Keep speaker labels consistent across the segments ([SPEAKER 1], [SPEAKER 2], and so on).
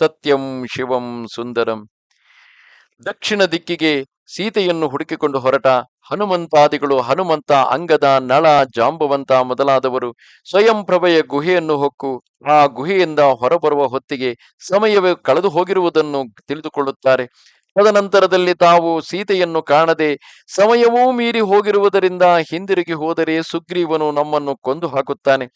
[SPEAKER 1] ಸತ್ಯಂ ಶಿವಂ ಸುಂದರಂ. ದಕ್ಷಿಣ ದಿಕ್ಕಿಗೆ ಸೀತೆಯನ್ನು ಹುಡುಕಿಕೊಂಡು ಹೊರಟ ಹನುಮಂತಾದಿಗಳು ಹನುಮಂತ, ಅಂಗದ, ನಳ, ಜಾಂಬವಂತ ಮೊದಲಾದವರು ಸ್ವಯಂ ಪ್ರಭೆಯ ಗುಹೆಯನ್ನು ಹೊಕ್ಕು. ಆ ಗುಹೆಯಿಂದ ಹೊರಬರುವ ಹೊತ್ತಿಗೆ ಸಮಯವೇ ಕಳೆದು ಹೋಗಿರುವುದನ್ನು ತಿಳಿದುಕೊಳ್ಳುತ್ತಾರೆ. ತದನಂತರದಲ್ಲಿ ತಾವು ಸೀತೆಯನ್ನು ಕಾಣದೆ ಸಮಯವೂ ಮೀರಿ ಹೋಗಿರುವುದರಿಂದ ಹಿಂದಿರುಗಿ ಹೋದರೆ ಸುಗ್ರೀವನು ನಮ್ಮನ್ನು ಕೊಂದು ಹಾಕುತ್ತಾನೆ.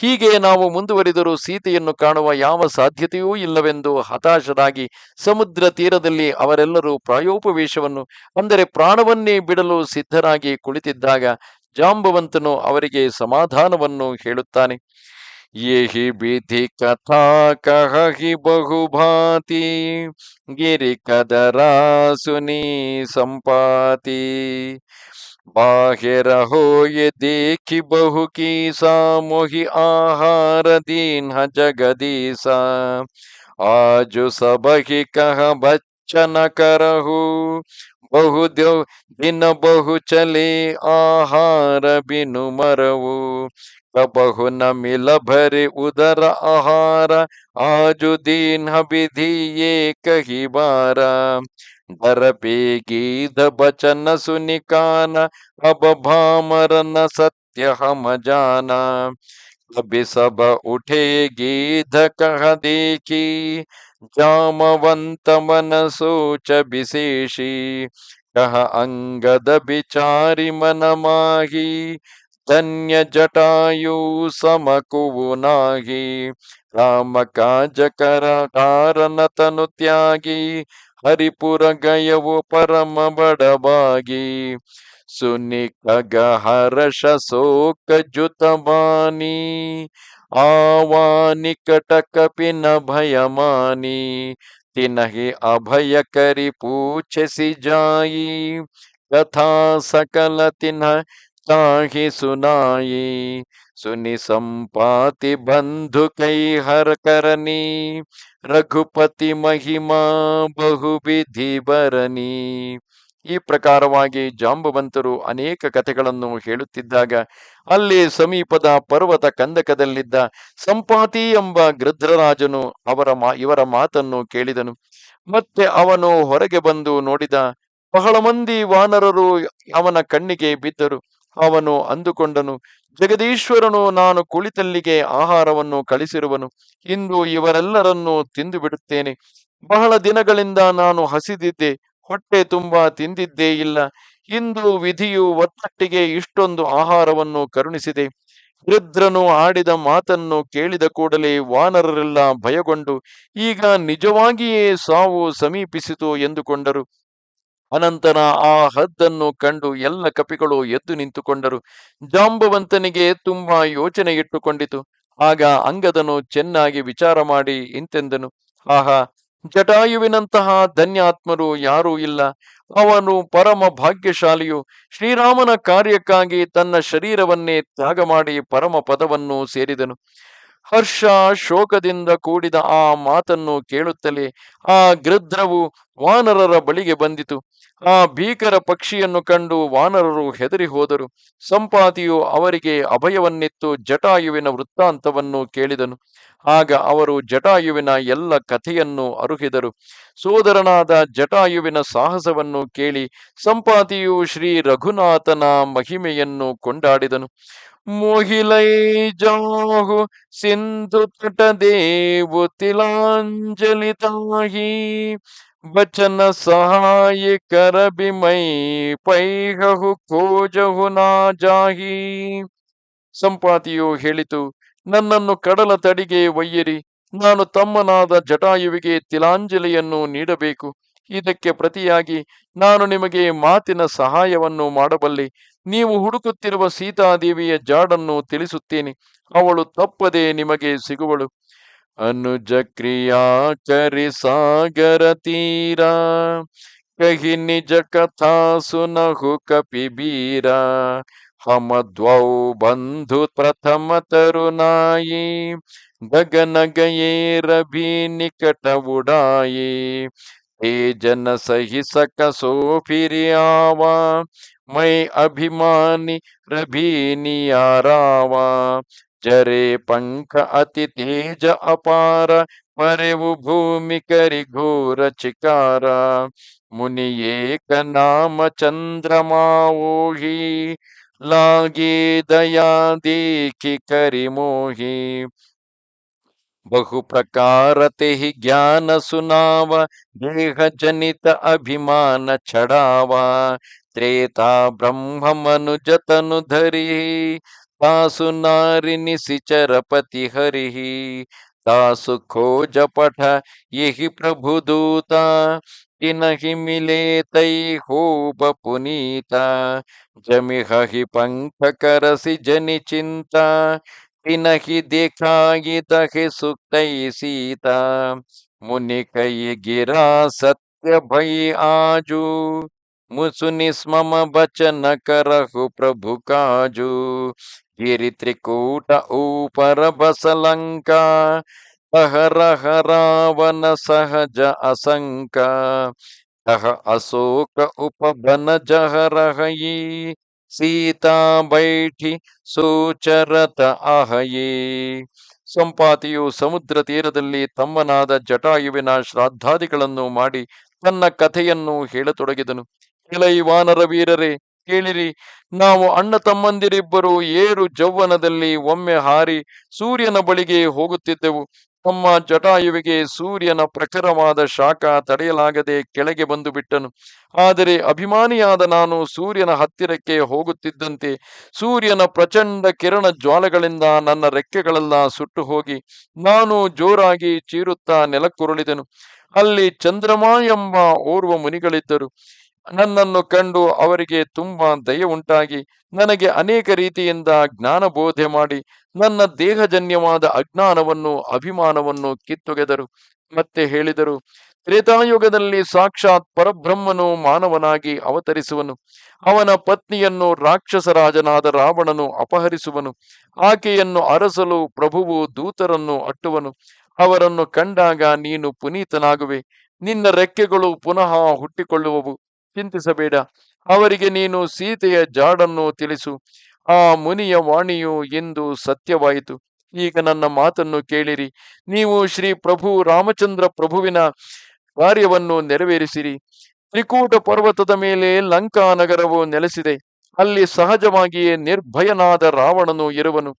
[SPEAKER 1] ಹೀಗೆ ನಾವು ಮುಂದುವರಿದರೂ ಸೀತೆಯನ್ನು ಕಾಣುವ ಯಾವ ಸಾಧ್ಯತೆಯೂ ಇಲ್ಲವೆಂದು ಹತಾಶರಾಗಿ ಸಮುದ್ರ ತೀರದಲ್ಲಿ ಅವರೆಲ್ಲರೂ ಪ್ರಾಯೋಪವೇಶವನ್ನು, ಅಂದರೆ ಪ್ರಾಣವನ್ನೇ ಬಿಡಲು ಸಿದ್ಧರಾಗಿ ಕುಳಿತಿದ್ದಾಗ ಜಾಂಬವಂತನು ಅವರಿಗೆ ಸಮಾಧಾನವನ್ನು ಹೇಳುತ್ತಾನೆ. یہ بھی کتھا کہی بہو بھانتی گری کدرا سنی سمپاتی۔ باہر رہو یہ دیکھی بہو کی ساموہی آہار دین جگدی سو سب ہی کہ بہ دی آہار بھی نرو کبہ نہار آج دینک ڈر پی گیتھ بچن سنکان اب بامر نتیہ ہم جانا اب سب اٹھے گی دھ دیکھی ಜಾಮವಂತ ಮನಸೋಚ ಬಿಶೇಷಿ ಯಹ ಅಂಗದ ಬಿಚಾರಿ ಮನಮಾಗಿ ಧನ್ಯ ಜಟಾಯು ಸಮಕುವು ನಾಗಿ ರಾಮ ಕಾಜಕರಕಾರನ ತನು ತ್ಯಾಗಿ ಹರಿಪುರ ಗಯವು ಪರಮ ಬಡಬಾಗಿ سنی ک گروک جتوانی آوانی کٹ کانی تین کری پوچھ سی جائی کتھا سکل تینہ سا سنائی سنی سمپاتی بندو کئی ہر کرنی رگھپتی مہیما بہو بھی دھی برنی ಈ ಪ್ರಕಾರವಾಗಿ ಜಾಂಬವಂತರು ಅನೇಕ ಕಥೆಗಳನ್ನು ಹೇಳುತ್ತಿದ್ದಾಗ, ಅಲ್ಲಿ ಸಮೀಪದ ಪರ್ವತ ಕಂದಕದಲ್ಲಿದ್ದ ಸಂಪಾತಿ ಎಂಬ ಗೃಧ್ರರಾಜನು ಅವರ ಮಾ, ಇವರ ಮಾತನ್ನು ಕೇಳಿದನು. ಮತ್ತೆ ಅವನು ಹೊರಗೆ ಬಂದು ನೋಡಿದ ಬಹಳ ಮಂದಿ ವಾನರರು ಅವನ ಕಣ್ಣಿಗೆ ಬಿದ್ದರು. ಅವನು ಅಂದುಕೊಂಡನು, ಜಗದೀಶ್ವರನು ನಾನು ಕುಳಿತಲ್ಲಿಗೆ ಆಹಾರವನ್ನು ಕಳಿಸಿರುವನು. ಇಂದು ಇವರೆಲ್ಲರನ್ನೂ ತಿಂದು ಬಿಡುತ್ತೇನೆ ಬಹಳ ದಿನಗಳಿಂದ ನಾನು ಹಸಿದಿದ್ದೆ. ಹೊಟ್ಟೆ ತುಂಬಾ ತಿಂದಿದ್ದೇ ಇಲ್ಲ. ಇಂದು ವಿಧಿಯು ಒತ್ತಟ್ಟಿಗೆ ಇಷ್ಟೊಂದು ಆಹಾರವನ್ನು ಕರುಣಿಸಿದೆ. ರುದ್ರನು ಆಡಿದ ಮಾತನ್ನು ಕೇಳಿದ ಕೂಡಲೇ ವಾನರರೆಲ್ಲ ಭಯಗೊಂಡು, ಈಗ ನಿಜವಾಗಿಯೇ ಸಾವು ಸಮೀಪಿಸಿತು ಎಂದುಕೊಂಡರು. ಅನಂತರ ಆ ಹದ್ದನ್ನು ಕಂಡು ಎಲ್ಲ ಕಪಿಗಳು ಎದ್ದು ನಿಂತುಕೊಂಡರು. ಜಾಂಬವಂತನಿಗೆ ತುಂಬಾ ಯೋಚನೆ ಇಟ್ಟುಕೊಂಡಿತು. ಆಗ ಅಂಗದನು ಚೆನ್ನಾಗಿ ವಿಚಾರ ಮಾಡಿ ಇಂತೆಂದನು, ಆಹಾ ಜಟಾಯುವಿನಂತಹ ಧನ್ಯಾತ್ಮರು ಯಾರೂ ಇಲ್ಲ. ಅವನು ಪರಮ ಭಾಗ್ಯಶಾಲಿಯು. ಶ್ರೀರಾಮನ ಕಾರ್ಯಕ್ಕಾಗಿ ತನ್ನ ಶರೀರವನ್ನೇ ತ್ಯಾಗ ಮಾಡಿ ಪರಮ ಪದವನ್ನು ಸೇರಿದನು. ಹರ್ಷ ಶೋಕದಿಂದ ಕೂಡಿದ ಆ ಮಾತನ್ನು ಕೇಳುತ್ತಲೇ ಆ ಗೃಧ್ರವು ವಾನರರ ಬಳಿಗೆ ಬಂದಿತು. ಆ ಭೀಕರ ಪಕ್ಷಿಯನ್ನು ಕಂಡು ವಾನರರು ಹೆದರಿ ಹೋದರು. ಸಂಪಾತಿಯು ಅವರಿಗೆ ಅಭಯವನ್ನಿತ್ತು ಜಟಾಯುವಿನ ವೃತ್ತಾಂತವನ್ನು ಕೇಳಿದನು. ಆಗ ಅವರು ಜಟಾಯುವಿನ ಎಲ್ಲ ಕಥೆಯನ್ನು ಅರುಹಿದರು. ಸೋದರನಾದ ಜಟಾಯುವಿನ ಸಾಹಸವನ್ನು ಕೇಳಿ ಸಂಪಾತಿಯು ಶ್ರೀ ರಘುನಾಥನ ಮಹಿಮೆಯನ್ನು ಕೊಂಡಾಡಿದನು. ಮೋಹಿಲೈ ಸಿಂಧು ತಟ ದೇವು, ತಿಲಾಂಜಲಿ ತಾಹಿ ಬಚನ ಸಹಾಯ ಕರ ಬಿಮೈ ಪೈಹು ಕೋಜಹು ನಾ ಜಾಹಿ. ಸಂಪಾತಿಯು ಹೇಳಿತು, ನನ್ನನ್ನು ಕಡಲ ತಡಿಗೆ ಒಯ್ಯಿರಿ, ನಾನು ತಮ್ಮನಾದ ಜಟಾಯುವಿಗೆ ತಿಲಾಂಜಲಿಯನ್ನು ನೀಡಬೇಕು. ಇದಕ್ಕೆ ಪ್ರತಿಯಾಗಿ ನಾನು ನಿಮಗೆ ಮಾತಿನ ಸಹಾಯವನ್ನು ಮಾಡಬಲ್ಲೆ. ನೀವು ಹುಡುಕುತ್ತಿರುವ ಸೀತಾದೇವಿಯ ಜಾಡನ್ನು ತಿಳಿಸುತ್ತೇನೆ, ಅವಳು ತಪ್ಪದೆ ನಿಮಗೆ ಸಿಗುವಳು. ಅನುಜ ಕ್ರಿಯಾಕರಿ ಸಾಗರ ತೀರ ಕಹಿ ನಿಜ ಕಥಾ ಸುನಹು ಕಪಿಬೀರ ಹಮ ದ್ವೌ ಬಂಧು ಪ್ರಥಮ ತರುನಾಯಿ, ಗಗನಗಯೇ ರಭಿ ನಿಕಟ ಉಡಾಯಿ ತೇಜನ ಸಹಿ ಸಕ ಸೋಫಿರಿಯಾವ ಮೈ ಅಭಿಮಾನಿ ರಭೀನಿಯಾರಾವ ಜರೆ ಪಂಖ ಅತಿ ತೇಜ ಅಪಾರ, ಮರೆವು ಭೂಮಿ ಕರಿಘೋರ ಚಿಕಾರ. ಮುನಿ ಏಕ ನಾಮ ಚಂದ್ರಮಾವೋಹಿ ಲಾಗಿ ದಯಾ ದೀಖಿ ಕರಿಮೋಹಿ ಬಹು ಪ್ರಕಾರತೆ ಹಿ ಜ್ಞಾನ ಸುನಾವ, ದೇಹ ಜನಿತ ಅಭಿಮಾನ ಚಡಾವ ತ್ರೇತಾ ಬ್ರಹ್ಮ ಮನುಜತನು ಧರಿ ज्ञान सुनावा देह जनित अभिमान छड़ावा त्रेता ब्रह्म मनुज तनु धरि तासु नारि निशिचर पति हरि तासु खोज पठ यही प्रभु दूता तिनहि मिले तै हो पुनीता जमिह ही पंख करसि जनि चिंता तिनहि देखाई तहे सुक्तै सीता मुनि कई गिरा सत्य भई आजू मुसुनि स्मम बचन करहु प्रभु काजू गिरि त्रिकूट ऊपर बस लंका अहरह रावण सहज असंका अह अशोक उपवन जह रही ಸೀತಾ ಬೈಠಿ ಸೂಚರತ ಅಹಯೇ ಸಂಪಾತಿಯು ಸಮುದ್ರ ತೀರದಲ್ಲಿ ತಮ್ಮನಾದ ಜಟಾಯುವಿನ ಶ್ರಾದ್ದಾದಿಗಳನ್ನು ಮಾಡಿ ತನ್ನ ಕಥೆಯನ್ನು ಹೇಳತೊಡಗಿದನು ಕೆಲೈ ವಾನರ ವೀರರೇ, ಕೇಳಿರಿ. ನಾವು ಅಣ್ಣ ತಮ್ಮಂದಿರಿಬ್ಬರು ಏರು ಜೌವನದಲ್ಲಿ ಒಮ್ಮೆ ಹಾರಿ ಸೂರ್ಯನ ಬಳಿಗೆ ಹೋಗುತ್ತಿದ್ದೆವು. ತಮ್ಮ ಜಟಾಯುವಿಗೆ ಸೂರ್ಯನ ಪ್ರಖರವಾದ ಶಾಖ ತಡೆಯಲಾಗದೆ ಕೆಳಗೆ ಬಂದು ಬಿಟ್ಟನು. ಆದರೆ ಅಭಿಮಾನಿಯಾದ ನಾನು ಸೂರ್ಯನ ಹತ್ತಿರಕ್ಕೆ ಹೋಗುತ್ತಿದ್ದಂತೆ ಸೂರ್ಯನ ಪ್ರಚಂಡ ಕಿರಣ ಜ್ವಾಲೆಗಳಿಂದ ನನ್ನ ರೆಕ್ಕೆಗಳೆಲ್ಲ ಸುಟ್ಟು ಹೋಗಿ ನಾನು ಜೋರಾಗಿ ಚೀರುತ್ತಾ ನೆಲಕ್ಕುರುಳಿದೆನು. ಅಲ್ಲಿ ಚಂದ್ರಮಾ ಎಂಬ ಓರ್ವ ಮುನಿಗಳಿದ್ದರು. ನನ್ನನ್ನು ಕಂಡು ಅವರಿಗೆ ತುಂಬಾ ದಯ ಉಂಟಾಗಿ ನನಗೆ ಅನೇಕ ರೀತಿಯಿಂದ ಜ್ಞಾನ ಬೋಧೆ ಮಾಡಿ ನನ್ನ ದೇಹಜನ್ಯವಾದ ಅಜ್ಞಾನವನ್ನು, ಅಭಿಮಾನವನ್ನು ಕಿತ್ತೊಗೆದರು. ಮತ್ತೆ ಹೇಳಿದರು, ತ್ರೇತಾಯುಗದಲ್ಲಿ ಸಾಕ್ಷಾತ್ ಪರಬ್ರಹ್ಮನು ಮಾನವನಾಗಿ ಅವತರಿಸುವನು. ಅವನ ಪತ್ನಿಯನ್ನು ರಾಕ್ಷಸರಾಜನಾದ ರಾವಣನು ಅಪಹರಿಸುವನು. ಆಕೆಯನ್ನು ಅರಸಲು ಪ್ರಭುವು ದೂತರನ್ನು ಅಟ್ಟುವನು. ಅವರನ್ನು ಕಂಡಾಗ ನೀನು ಪುನೀತನಾಗುವೆ. ನಿನ್ನ ರೆಕ್ಕೆಗಳು ಪುನಃ ಹುಟ್ಟಿಕೊಳ್ಳುವವು. ಚಿಂತಿಸಬೇಡ. ಅವರಿಗೆ ನೀನು ಸೀತೆಯ ಜಾಡನ್ನು ತಿಳಿಸು. ಆ ಮುನಿಯ ವಾಣಿಯು ಎಂದು ಸತ್ಯವಾಯಿತು. ಈಗ ನನ್ನ ಮಾತನ್ನು ಕೇಳಿರಿ. ನೀವು ಶ್ರೀ ಪ್ರಭು ರಾಮಚಂದ್ರ ಪ್ರಭುವಿನ ಕಾರ್ಯವನ್ನು ನೆರವೇರಿಸಿರಿ. ತ್ರಿಕೂಟ ಪರ್ವತದ ಮೇಲೆ ಲಂಕಾ ನಗರವು ನೆಲೆಸಿದೆ. ಅಲ್ಲಿ ಸಹಜವಾಗಿಯೇ ನಿರ್ಭಯನಾದ ರಾವಣನು ಇರುವನು.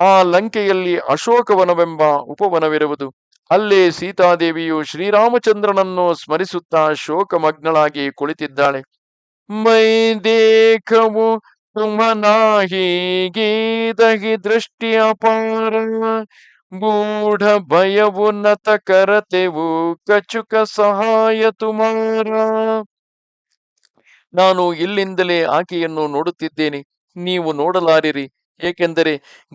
[SPEAKER 1] ಆ ಲಂಕೆಯಲ್ಲಿ ಅಶೋಕವನವೆಂಬ ಉಪವನವಿರುವುದು. ಅಲ್ಲೇ ಸೀತಾದೇವಿಯು ಶ್ರೀರಾಮಚಂದ್ರನನ್ನು ಸ್ಮರಿಸುತ್ತಾ ಶೋಕಮಗ್ನಳಾಗಿ ಕುಳಿತಿದ್ದಾಳೆ. ಮೈ ದೇಖವು ತುಮನಾಹಿ ಗೀದಗಿ ದೃಷ್ಟಿ ಅಪಾರ. ಗೂಢ ಭಯವು ನತ ಕರತೆವು ಕಚುಕ ಸಹಾಯ ತುಮಾರ. ನಾನು ಇಲ್ಲಿಂದಲೇ ಆಕೆಯನ್ನು ನೋಡುತ್ತಿದ್ದೇನೆ. ನೀವು ನೋಡಲಾರಿರಿ. ಏಕೆಂದರೆ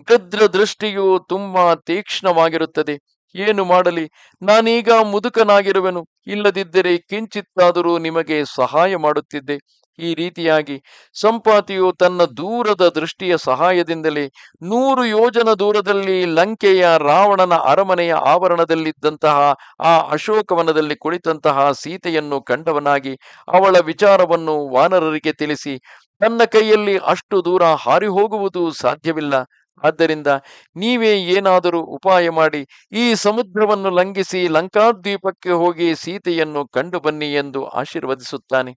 [SPEAKER 1] ಗದ್ರ ದೃಷ್ಟಿಯು ತುಂಬಾ ತೀಕ್ಷ್ಣವಾಗಿರುತ್ತದೆ. ಏನು ಮಾಡಲಿ? ನಾನೀಗ ಮುದುಕನಾಗಿರುವೆನು. ಇಲ್ಲದಿದ್ದರೆ ಕಿಂಚಿತ್ತಾದರೂ ನಿಮಗೆ ಸಹಾಯ ಮಾಡುತ್ತಿದ್ದೆ. ಈ ರೀತಿಯಾಗಿ ಸಂಪಾತಿಯು ತನ್ನ ದೂರದ ದೃಷ್ಟಿಯ ಸಹಾಯದಿಂದಲೇ ನೂರು ಯೋಜನ ದೂರದಲ್ಲಿ ಲಂಕೆಯ ರಾವಣನ ಅರಮನೆಯ ಆವರಣದಲ್ಲಿದ್ದಂತಹ, ಆ ಅಶೋಕವನದಲ್ಲಿ ಕುಳಿತಂತಹ ಸೀತೆಯನ್ನು ಕಂಡವನಾಗಿ ಅವಳ ವಿಚಾರವನ್ನು ವಾನರರಿಗೆ ತಿಳಿಸಿ, ತನ್ನ ಕೈಯಲ್ಲಿ ಅಷ್ಟು ದೂರ ಹಾರಿ ಹೋಗುವುದು ಸಾಧ್ಯವಿಲ್ಲ. ಆದ್ದರಿಂದ ನೀವೇ ಏನಾದರೂ ಉಪಾಯ ಮಾಡಿ ಈ ಸಮುದ್ರವನ್ನು ಲಂಘಿಸಿ ಲಂಕಾದ್ವೀಪಕ್ಕೆ ಹೋಗಿ ಸೀತೆಯನ್ನು ಕಂಡು ಬನ್ನಿ ಎಂದು ಆಶೀರ್ವದಿಸುತ್ತಾನೆ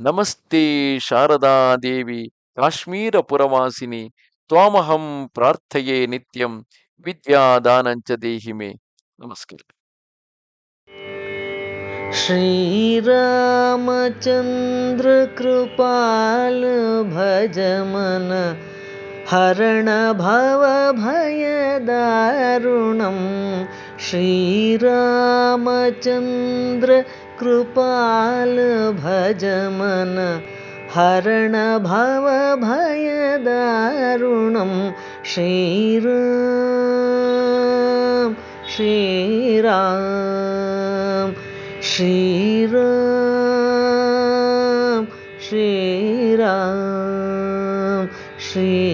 [SPEAKER 1] ನಮಸ್ತೆ ಶಾರದಾ ದೇವಿ ಕಾಶ್ಮೀರ ಪುರವಾಸಿನಿ ತ್ವಾಮಹಂ ಪ್ರಾರ್ಥಯೇ ನಿತ್ಯಂ ವಿದ್ಯಾದಾನಂಚ ದೇಹಿಮೆ ನಮಸ್ಕಾರ
[SPEAKER 2] श्रीरामचन्द्र कृपाल हरणभवभयदारुणं श्रीरामचन्द्र श्रीरामचन्द्रकृपालभजम हरणभवभयद हरणभवभयदारुणं श्रीराम श्रीराम श्रीराम श्रीराम श्री